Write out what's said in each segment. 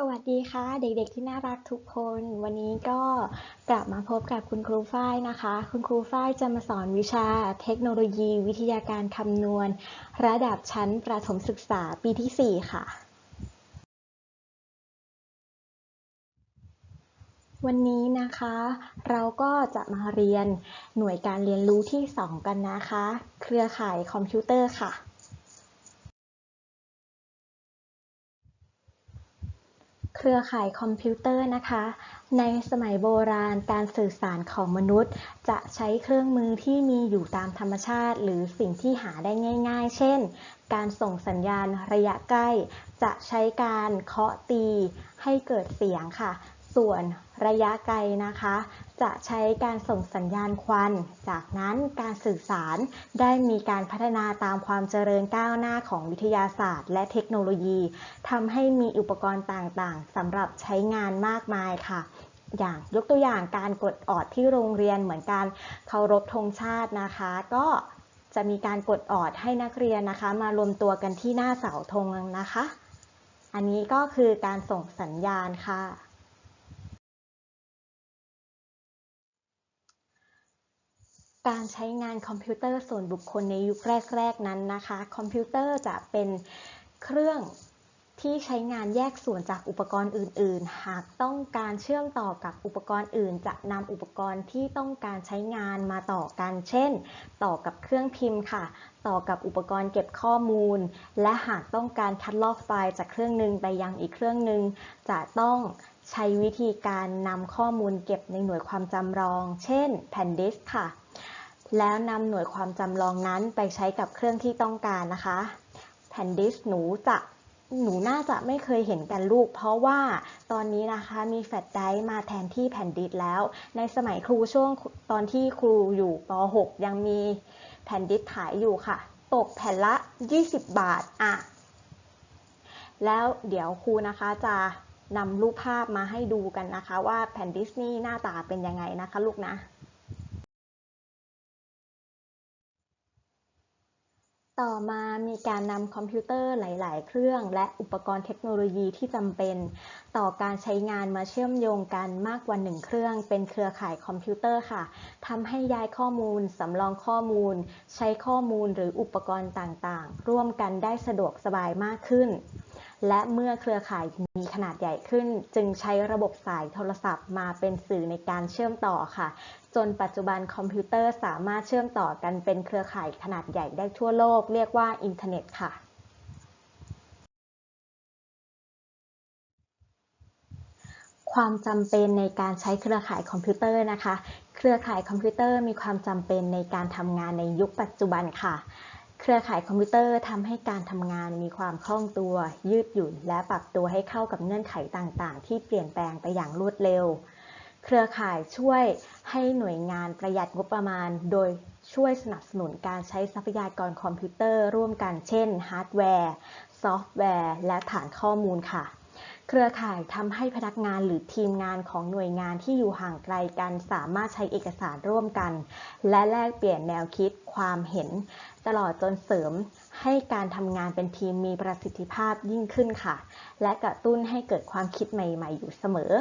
สวัสดีค่ะ เด็กๆที่น่ารักทุกคน วันนี้ก็กลับมาพบกับคุณครูฝ้ายนะคะ คุณครูฝ้ายจะมาสอนวิชาเทคโนโลยี วิทยาการคำนวณ ระดับชั้นประถมศึกษาปีที่ 4 ค่ะ วันนี้นะคะ เราก็จะมาเรียนหน่วยการเรียนรู้ที่ 2 กันนะคะ เครือข่ายคอมพิวเตอร์ค่ะ เครือข่ายคอมพิวเตอร์นะคะ ในสมัยโบราณการสื่อสารของมนุษย์ จะใช้เครื่องมือที่มีอยู่ตามธรรมชาติ หรือสิ่งที่หาได้ง่าย ๆ เช่น การส่งสัญญาณระยะใกล้ จะใช้การเคาะตีให้เกิดเสียงค่ะ ส่วนระยะไกลนะคะ จะใช้การส่งสัญญาณควัน จากนั้นการสื่อสารได้มีการพัฒนาตามความเจริญก้าวหน้าของวิทยาศาสตร์ และเทคโนโลยีทำให้มีอุปกรณ์ต่างๆสำหรับใช้งานมากมายค่ะ อย่างยกตัวอย่างการกดออดที่โรงเรียนเหมือนการเคารพธงชาตินะคะ ก็จะมีการกดออดให้นักเรียนนะคะ มารวมตัวกันที่หน้าเสาธงนะคะ อันนี้ก็คือการส่งสัญญาณค่ะ การใช้งานคอมพิวเตอร์ส่วนบุคคลในยุคแรก ๆ นั้นนะคะ คอมพิวเตอร์จะเป็นเครื่องที่ใช้งานแยกส่วนจากอุปกรณ์อื่น ๆ หากต้องการเชื่อมต่อกับอุปกรณ์อื่น จะนำอุปกรณ์ที่ต้องการใช้งานมาต่อกัน เช่น ต่อกับเครื่องพิมพ์ค่ะ ต่อกับอุปกรณ์เก็บข้อมูล และหากต้องการคัดลอกไฟล์จากเครื่องหนึ่งไปยังอีกเครื่องหนึ่งจะต้อง ใช้วิธีการนำข้อมูลเก็บในหน่วยความจำลอง เช่นแผ่นดิสก์ค่ะ แล้วนำหน่วยความจำลองนั้นไปใช้กับเครื่องที่ต้องการนะคะ แผ่นดิสก์หนูจะหนูน่าจะไม่เคยเห็นกันลูก เพราะว่าตอนนี้นะคะมีแฟลชไดรฟ์มาแทนที่แผ่นดิสก์แล้ว ในสมัยครูช่วงตอนที่ครูอยู่ป .6 ยังมีแผ่นดิสก์ขายอยู่ค่ะ ตกแผ่นละ 20 บาทอะแล้วเดี๋ยวครูนะคะจะ นำรูปภาพมาให้ดูกันนะคะ ว่าแผ่นดิสนีย์หน้าตาเป็นยังไงนะคะลูกนะ ต่อมามีการนำคอมพิวเตอร์หลาย ๆ เครื่อง และอุปกรณ์เทคโนโลยีที่จำเป็น ต่อการใช้งานมาเชื่อมโยงกันมากกว่าหนึ่งเครื่อง เป็นเครือข่ายคอมพิวเตอร์ค่ะทำให้ย้ายข้อมูลสำรองข้อมูล ใช้ข้อมูลหรืออุปกรณ์ต่าง ๆ ร่วมกันได้สะดวกสบายมากขึ้น และเมื่อเครือข่ายมีขนาดใหญ่ขึ้น จึงใช้ระบบสายโทรศัพท์มาเป็นสื่อในการเชื่อมต่อค่ะ จนปัจจุบันคอมพิวเตอร์สามารถเชื่อมต่อกันเป็นเครือข่ายขนาดใหญ่ได้ทั่วโลก เรียกว่าอินเทอร์เน็ตค่ะความจำเป็นในการใช้เครือข่ายคอมพิวเตอร์นะคะ เครือข่ายคอมพิวเตอร์มีความจำเป็นในการทำงานในยุคปัจจุบันค่ะ เครือข่ายคอมพิวเตอร์ทำให้การทำงานมีความคล่องตัว ยืดหยุ่น และปรับตัวให้เข้ากับเงื่อนไขต่างๆ ที่เปลี่ยนแปลงไปอย่างรวดเร็ว เครือข่ายช่วยให้หน่วยงานประหยัดงบประมาณ โดยช่วยสนับสนุนการใช้ทรัพยากรคอมพิวเตอร์ร่วมกันเช่นฮาร์ดแวร์ ซอฟต์แวร์ และฐานข้อมูลค่ะ เครือข่ายทำให้พนักงานหรือทีมงานของหน่วยงานที่อยู่ห่างไกลกันสามารถใช้เอกสารร่วมกัน และแลกเปลี่ยนแนวคิดความเห็น ตลอดจนเสริมให้การทำงานเป็นทีมมีประสิทธิภาพยิ่งขึ้นค่ะ และกระตุ้นให้เกิดความคิดใหม่ ๆ อยู่เสมอ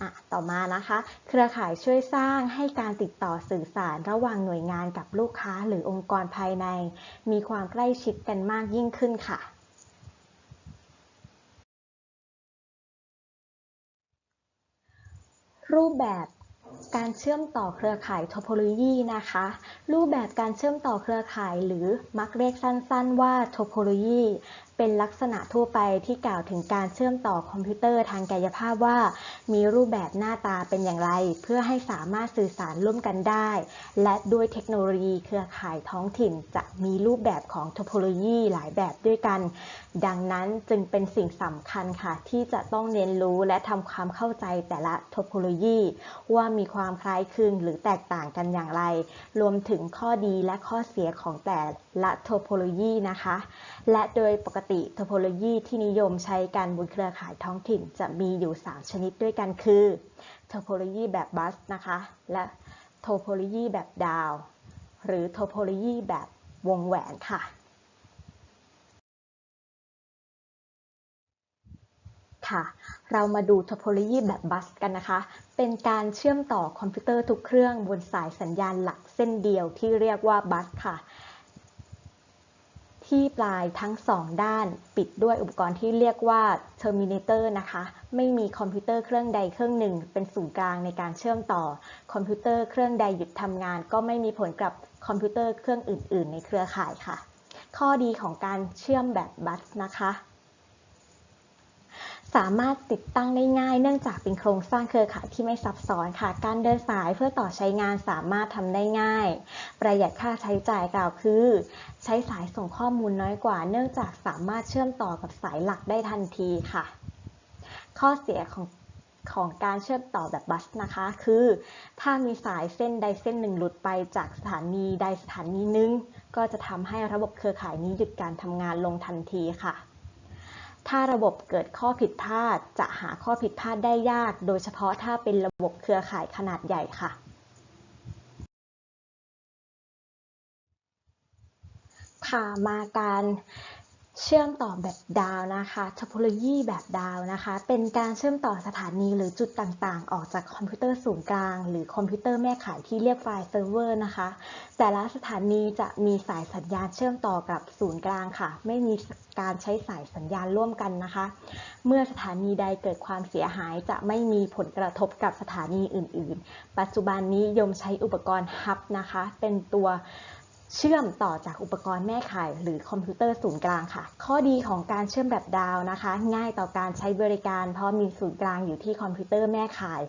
อะต่อมานะคะ เครือข่ายช่วยสร้างให้การติดต่อสื่อสารระหว่างหน่วยงานกับลูกค้าหรือองค์กรภายใน มีความใกล้ชิดกันมากยิ่งขึ้นค่ะ รูปแบบการเชื่อมต่อเครือข่ายโทโพโลยีนะคะ รูปแบบการเชื่อมต่อเครือข่ายหรือมักเรียกสั้นๆว่าโทโพโลยี เป็นลักษณะทั่วไปที่กล่าวถึงการเชื่อมต่อคอมพิวเตอร์ทางกายภาพว่า มีรูปแบบหน้าตาเป็นอย่างไร เพื่อให้สามารถสื่อสารร่วมกันได้ และด้วยเทคโนโลยีเครือข่ายท้องถิ่นจะมีรูปแบบของโทโพโลยีหลายแบบด้วยกัน ดังนั้นจึงเป็นสิ่งสำคัญค่ะ ที่จะต้องเรียนรู้และทำความเข้าใจแต่ละโทโพโลยีว่ามีความคล้ายคลึงหรือแตกต่างกันอย่างไร รวมถึงข้อดีและข้อเสียของแต่ และโทโพโลยีนะคะ และโดยปกติโทโพโลยีที่นิยมใช้กันบนเครือข่ายท้องถิ่นจะมีอยู่ 3 ชนิดด้วยกันคือโทโพโลยีแบบบัสนะคะ และโทโพโลยีแบบดาว หรือโทโพโลยีแบบวงแหวนค่ะค่ะเรามาดู topology แบบบัสกันนะคะ เป็นการเชื่อมต่อคอมพิวเตอร์ทุกเครื่องบนสายสัญญาณหลักเส้นเดียวที่เรียกว่าบัสค่ะ ที่ปลายทั้งสองด้านปิดด้วยอุปกรณ์ที่เรียกว่า terminator นะคะ ไม่มีคอมพิวเตอร์เครื่องใดเครื่องหนึ่ง เป็นศูนย์กลางในการเชื่อมต่อ คอมพิวเตอร์เครื่องใดหยุดทำงาน ก็ไม่มีผลกับคอมพิวเตอร์เครื่องอื่น ๆ ในเครือข่ายค่ะ ข้อดีของการเชื่อมแบบบัสนะคะ สามารถติดตั้งได้ง่าย เนื่องจากเป็นโครงสร้างเครือข่ายที่ไม่ซับซ้อนค่ะ การเดินสายเพื่อต่อใช้งานสามารถทำได้ง่าย ประหยัดค่าใช้จ่ายกล่าวคือ ใช้สายส่งข้อมูลน้อยกว่า เนื่องจากสามารถเชื่อมต่อกับสายหลักได้ทันทีค่ะ ข้อเสียของของการเชื่อมต่อแบบบัสนะคะ คือ ถ้ามีสายเส้นใดเส้นหนึ่งหลุดไปจากสถานีใดสถานีหนึ่งก็จะทำให้ระบบเครือข่ายนี้หยุดการทำงานลงทันทีค่ะ ถ้าระบบเกิดข้อผิดพลาด จะหาข้อผิดพลาดได้ยาก โดยเฉพาะถ้าเป็นระบบเครือข่ายขนาดใหญ่ค่ะ ค่ะมาการ เชื่อมต่อแบบดาวนะคะ topology แบบดาวนะคะ เป็นการเชื่อมต่อสถานีหรือจุดต่างๆ ออกจากคอมพิวเตอร์ศูนย์กลาง หรือคอมพิวเตอร์แม่ขายที่เรียกไฟล์เซิร์ฟเวอร์นะคะ แต่ละสถานีจะมีสายสัญญาณเชื่อมต่อกับศูนย์กลางค่ะ ไม่มีการใช้สายสัญญาณร่วมกันนะคะ เมื่อสถานีใดเกิดความเสียหายจะไม่มีผลกระทบกับสถานีอื่น ๆ ปัจจุบันนี้ยมใช้อุปกรณ์ฮับนะคะ เป็นตัว เชื่อมต่อจากอุปกรณ์แม่ข่ายหรือคอมพิวเตอร์ศูนย์กลางค่ะ ข้อดีของการเชื่อมแบบดาวนะคะ ง่ายต่อการใช้บริการ เพราะมีศูนย์กลางอยู่ที่คอมพิวเตอร์แม่ข่าย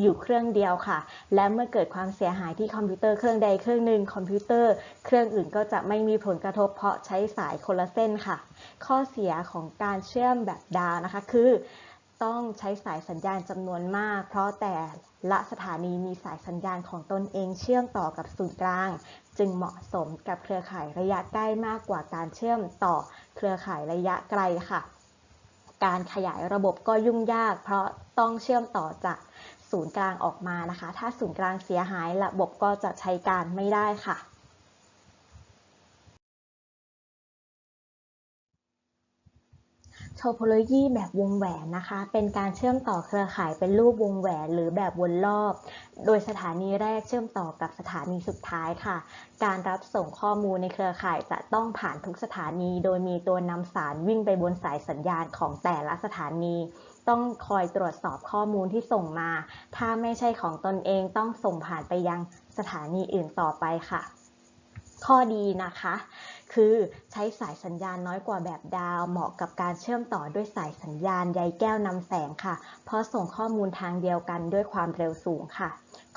อยู่เครื่องเดียวค่ะ และเมื่อเกิดความเสียหายที่คอมพิวเตอร์เครื่องใดเครื่องหนึ่งคอมพิวเตอร์ เครื่องอื่นก็จะไม่มีผลกระทบเพราะใช้สายคนละเส้นค่ะ ข้อเสียของการเชื่อมแบบดาวนะคะ คือ ต้องใช้สายสัญญาณจำนวนมาก เพราะแต่ละสถานีมีสายสัญญาณของตนเองเชื่อมต่อกับศูนย์กลาง จึงเหมาะสมกับเครือข่ายระยะใกล้มากกว่าการเชื่อมต่อเครือข่ายระยะไกลค่ะ การขยายระบบก็ยุ่งยาก เพราะต้องเชื่อมต่อจากศูนย์กลางออกมานะคะ ถ้าศูนย์กลางเสียหายระบบก็จะใช้การไม่ได้ค่ะ โทโพโลยีแบบวงแหวนนะคะ เป็นการเชื่อมต่อเครือข่ายเป็นรูปวงแหวนหรือแบบวนรอบ โดยสถานีแรกเชื่อมต่อกับสถานีสุดท้ายค่ะ การรับส่งข้อมูลในเครือข่ายจะต้องผ่านทุกสถานี โดยมีตัวนำสารวิ่งไปบนสายสัญญาณของแต่ละสถานี ต้องคอยตรวจสอบข้อมูลที่ส่งมา ถ้าไม่ใช่ของตนเองต้องส่งผ่านไปยังสถานีอื่นต่อไปค่ะ ข้อดีนะคะ คือใช้สายสัญญาณน้อยกว่าแบบดาว เหมาะกับการเชื่อมต่อด้วยสายสัญญาณใยแก้วนำแสงค่ะ เพราะส่งข้อมูลทางเดียวกันด้วยความเร็วสูงค่ะ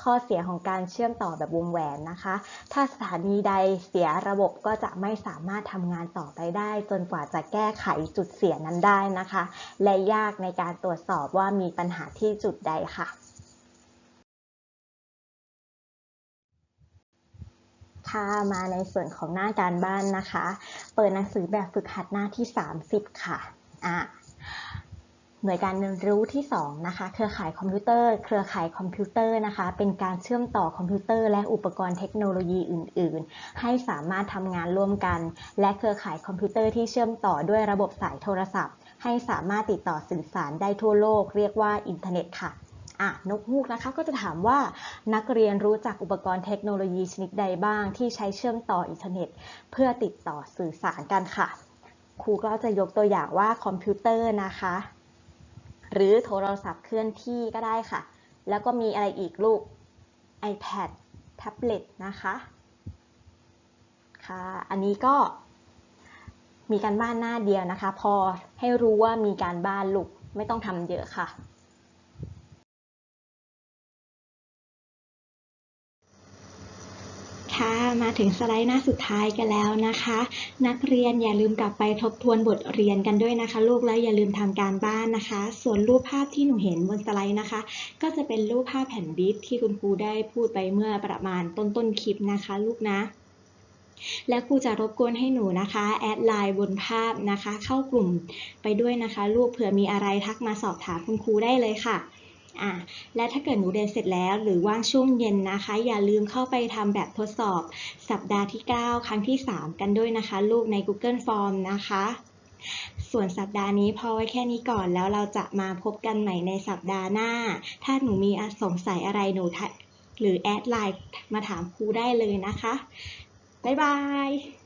ข้อเสียของการเชื่อมต่อแบบวงแหวนนะคะ ถ้าสถานีใดเสียระบบก็จะไม่สามารถทำงานต่อไปได้ จนกว่าจะแก้ไขจุดเสียนั้นได้นะคะ และยากในการตรวจสอบว่ามีปัญหาที่จุดใดค่ะ ค่ะมาในส่วนของหน้าการบ้านนะคะ เปิดหนังสือแบบฝึกหัดหน้าที่ 30 ค่ะอะหน่วยการเรียนรู้ที่ 2 นะคะ เครือข่ายคอมพิวเตอร์ เครือข่ายคอมพิวเตอร์นะคะ เป็นการเชื่อมต่อคอมพิวเตอร์ และอุปกรณ์เทคโนโลยีอื่น ๆ ให้สามารถทำงานร่วมกัน และเครือข่ายคอมพิวเตอร์ที่เชื่อมต่อด้วยระบบสายโทรศัพท์ ให้สามารถติดต่อสื่อสารได้ทั่วโลก เรียกว่าอินเทอร์เน็ตค่ะ อะนกฮูกนะคะก็จะถามว่านักเรียนรู้จักอุปกรณ์เทคโนโลยีชนิดใดบ้างที่ใช้เชื่อมต่ออินเทอร์เน็ต เพื่อติดต่อสื่อสารกันค่ะ ครูก็จะยกตัวอย่างว่าคอมพิวเตอร์นะคะ หรือโทรศัพท์เคลื่อนที่ก็ได้ค่ะ แล้วก็มีอะไรอีกลูก iPad แท็บเล็ตนะคะค่ะอันนี้ก็มีการบ้านหน้าเดียวนะคะ พอให้รู้ว่ามีการบ้านลูกไม่ต้องทำเยอะค่ะ ค่ะ มาถึงสไลด์หน้าสุดท้ายกันแล้วนะคะ นักเรียนอย่าลืมกลับไปทบทวนบทเรียนกันด้วยนะคะ ลูกแล้วอย่าลืมทำการบ้านนะคะ ส่วนรูปภาพที่หนูเห็นบนสไลด์นะคะ ก็จะเป็นรูปภาพแผ่นบิสที่คุณครูได้พูดไปเมื่อประมาณต้นต้นคลิปนะคะ ลูกนะและครูจะรบกวนให้หนูนะคะ แอดไลน์บนภาพนะคะ เข้ากลุ่มไปด้วยนะคะ ลูกเผื่อมีอะไรทักมาสอบถามคุณครูได้เลยค่ะ อะและถ้าเกิดหนูเรียนเสร็จแล้ว หรือว่างช่วงเย็นนะคะ อย่าลืมเข้าไปทำแบบทดสอบสัปดาห์ที่ 9 ครั้งที่ 3 กันด้วยนะคะ ลูกใน Google Form นะคะ ส่วนสัปดาห์นี้พอไว้แค่นี้ก่อนแล้วเราจะมาพบกันใหม่ในสัปดาห์หน้า ถ้าหนูมีสงสัยอะไรหนูหรือแอดไลน์มาถามครูได้เลยนะคะ บ๊ายบาย